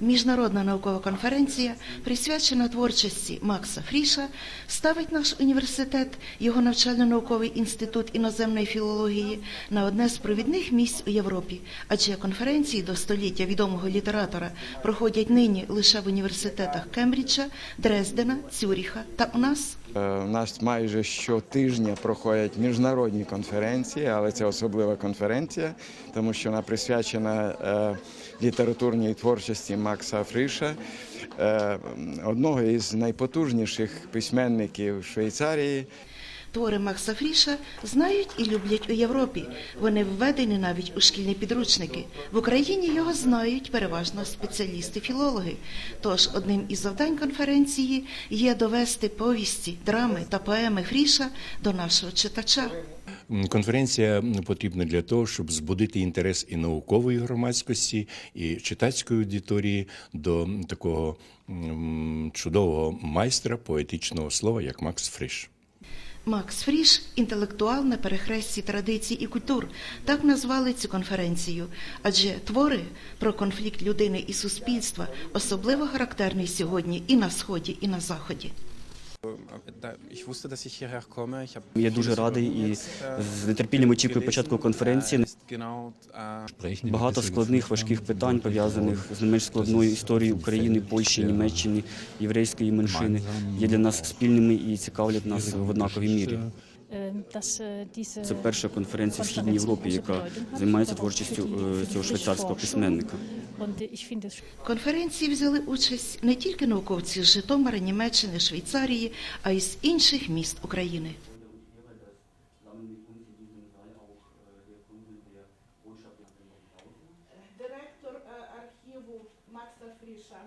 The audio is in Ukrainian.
Міжнародна наукова конференція, присвячена творчості Макса Фріша, ставить наш університет, його навчально-науковий інститут іноземної філології на одне з провідних місць у Європі, адже конференції до століття відомого літератора проходять нині лише в університетах Кембриджа, Дрездена, Цюріха та у нас. Е, У нас майже щотижня проходять міжнародні конференції, але це особлива конференція, тому що вона присвячена е, літературній творчості Макса Фриша, е, одного із найпотужніших письменників Швейцарії. Твори Макса Фріша знають і люблять у Європі. Вони введені навіть у шкільні підручники. В Україні його знають переважно спеціалісти-філологи. Тож одним із завдань конференції є довести повісті, драми та поеми Фріша до нашого читача. Конференція потрібна для того, щоб збудити інтерес і наукової громадськості, і читацької аудиторії до такого чудового майстра поетичного слова, як Макс Фриш. Макс Фріш інтелектуал на перехресті традицій і культур. Так назвали цю конференцію. Адже твори про конфлікт людини і суспільства особливо характерний сьогодні і на сході, і на заході. Я дуже радий і з нетерпінням очікую початку конференції. Äh, Багато складних важких питань пов'язаних з не менш складною історією України, Польщі, Німеччини, єврейської меншини є для нас спільними і цікавлять нас в однаковій мірі. Це перша конференція в східній Європі, яка займається творчістю е, цього швейцарського письменника. Конференції взяли участь не тільки науковці з Житомира, Німеччини, Швейцарії, а й з інших міст України. директор е, архіву Макса Фріша